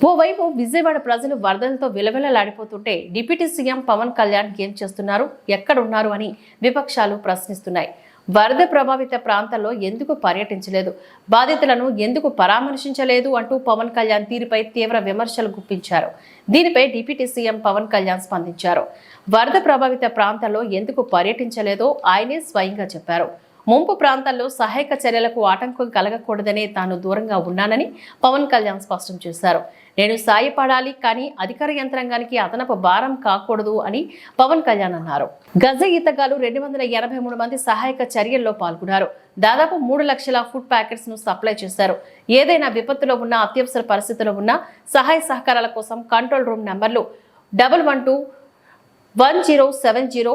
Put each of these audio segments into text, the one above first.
ఓవైపు విజయవాడ ప్రజలు వరదలతో విలవిలలాడిపోతుంటే డిప్యూటీ సీఎం పవన్ కళ్యాణ్ ఏం చేస్తున్నారు? ఎక్కడున్నారు అని విపక్షాలు ప్రశ్నిస్తున్నాయి. వరద ప్రభావిత ప్రాంతాల్లో ఎందుకు పర్యటించలేదు? బాధితులను ఎందుకు పరామర్శించలేదు అంటూ పవన్ కళ్యాణ్ తీరుపై తీవ్ర విమర్శలు గుప్పించారు. దీనిపై డిప్యూటీ సీఎం పవన్ కళ్యాణ్ స్పందించారు. వరద ప్రభావిత ప్రాంతాల్లో ఎందుకు పర్యటించలేదో ఆయనే స్వయంగా చెప్పారు. ముంపు ప్రాంతాల్లో సహాయక చర్యలకు ఆటంకం కలగకూడదనే తాను దూరంగా ఉన్నానని పవన్ కళ్యాణ్ స్పష్టం చేశారు. నేను సాయపడాలి కానీ అధికార యంత్రాంగానికి అదనపు భారం కాకూడదు అని పవన్ కళ్యాణ్ అన్నారు. గజ ఈతగాలు రెండు వందల ఎనభై మూడు మంది సహాయక చర్యల్లో పాల్గొన్నారు. దాదాపు మూడు లక్షల ఫుడ్ ప్యాకెట్స్ను సప్లై చేశారు. ఏదైనా విపత్తులో ఉన్న అత్యవసర పరిస్థితుల్లో ఉన్న సహాయ సహకారాల కోసం కంట్రోల్ రూమ్ నెంబర్లు double one two one zero seven zero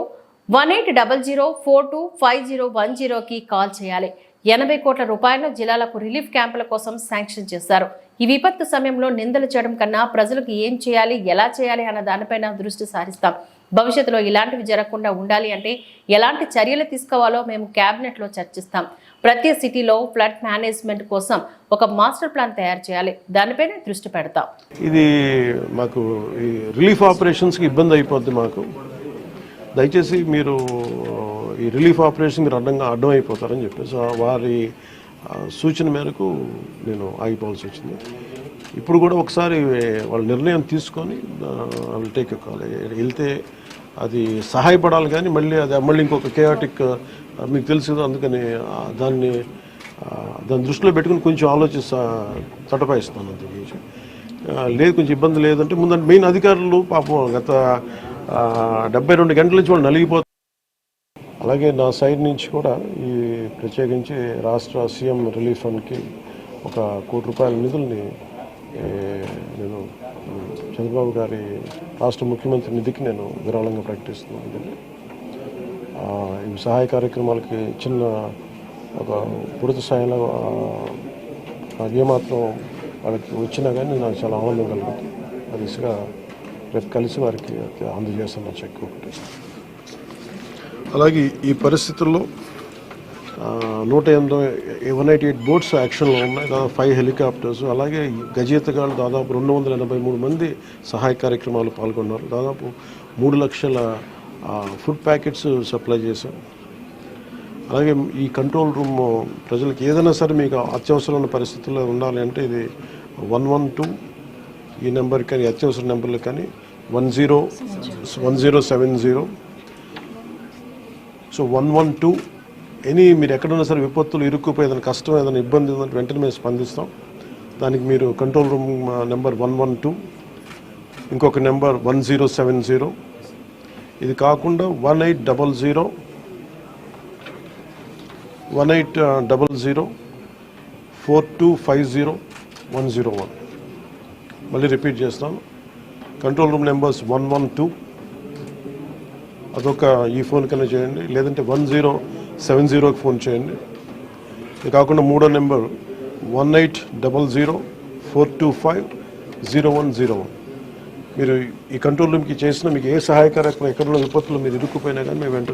one eight double zero four two five zero one జీరోకి కాల్ చేయాలి. ఎనభై కోట్ల రూపాయలను జిల్లాలకు రిలీఫ్ క్యాంపుల కోసం శాంక్షన్ చేశారు. ఈ విపత్తు సమయంలో నిందలు చేయడం కన్నా ప్రజలకు ఏం చేయాలి ఎలా చేయాలి అన్న దానిపైన దృష్టి సారిస్తాం. భవిష్యత్తులో ఇలాంటివి జరగకుండా ఉండాలి అంటే ఎలాంటి చర్యలు తీసుకోవాలో మేము క్యాబినెట్లో చర్చిస్తాం. ప్రతి సిటీలో ఫ్లడ్ మేనేజ్మెంట్ కోసం ఒక మాస్టర్ ప్లాన్ తయారు చేయాలి. దానిపైన దృష్టి పెడతాం. ఇది మాకు రిలీఫ్ ఆపరేషన్స్కి ఇబ్బంది అయిపోద్ది మాకు. దయచేసి మీరు ఈ రిలీఫ్ ఆపరేషన్ మీరు అడ్డంగా అడ్డం అయిపోతారని చెప్పేసి వారి సూచన మేరకు నేను ఆగిపోవాల్సి వచ్చింది. ఇప్పుడు కూడా ఒకసారి వాళ్ళ నిర్ణయం తీసుకొని వాళ్ళు టేక్ కాల్. వెళ్తే అది సహాయపడాలి కానీ మళ్ళీ అది మళ్ళీ ఇంకొక కేయాటిక్ మీకు తెలుసు కదా అందుకని దాన్ని దాని దాన్ని దృష్టిలో పెట్టుకుని కొంచెం ఆలోచిస్తా తటపాయిస్తాను అంత. లేదు కొంచెం ఇబ్బంది లేదంటే ముందంటే మెయిన్ అధికారులు పాపం గత డెబ్బై రెండు గంటల నుంచి వాళ్ళు నలిగిపోతారు అలాగే నా సైడ్ నుంచి కూడా ఈ ప్రత్యేకించి రాష్ట్ర సీఎం రిలీఫ్ ఫండ్కి ఒక కోటి రూపాయల నిధుల్ని నేను చంద్రబాబు గారి రాష్ట్ర ముఖ్యమంత్రి నిధికి నేను విరాళంగా ప్రకటిస్తున్నాను. ఇవి ఈ సహాయ కార్యక్రమాలకి చిన్న ఒక పుడత స్థాయిలో ఏమాత్రం వాళ్ళకి వచ్చినా కానీ నాకు చాలా ఆనందం కలుగుతుంది. అది ఇసుగా రేపు కలిసి వారికి అందజేస్తామని చెక్ ఒకటి అలాగే ఈ పరిస్థితుల్లో నూట ఎనిమిది వన్ ఎయిటీ ఎయిట్ బోట్స్ యాక్షన్లో ఉన్నాయి. దాదాపు ఫైవ్ హెలికాప్టర్స్ అలాగే గజేతగాళ్ళు దాదాపు రెండు వందల ఎనభై మూడు మంది సహాయ కార్యక్రమాలు పాల్గొన్నారు. దాదాపు మూడు లక్షల ఫుడ్ ప్యాకెట్స్ సప్లై చేశాం అలాగే ఈ కంట్రోల్ రూమ్ ప్రజలకు ఏదైనా సరే మీకు అత్యవసరమైన పరిస్థితుల్లో ఉండాలి అంటే ఇది వన్ వన్ టూ ఈ నెంబర్ కానీ అత్యవసర నెంబర్లు కానీ one zero one zero seven zero. So one one two any మీరు ఎక్కడున్నా సరే విపత్తులు ఇరుక్కుపోయి ఏదైనా కష్టం ఏదైనా ఇబ్బంది ఉందంటే వెంటనే మేము స్పందిస్తాం. దానికి మీరు control room number one one two ఇంకొక number one zero seven zero. ఇది కాకుండా one eight double zero one eight double zero four two five zero one zero one. మళ్ళీ రిపీట్ చేస్తాను control room numbers one one two. అదొక ఈ phone కన్నా చేయండి. లేదంటే వన్ జీరో సెవెన్ జీరోకి ఫోన్ చేయండి. ఇది కాకుండా మూడో number one eight double zero four two five zero one zero one. మీరు ఈ కంట్రోల్ రూమ్కి చేసిన మీకు ఏ సహాయకరమైన ఎక్కడ ఉన్న విపత్తులు మీరు ఇరుక్కుపోయినా కానీ మేము వెంటనే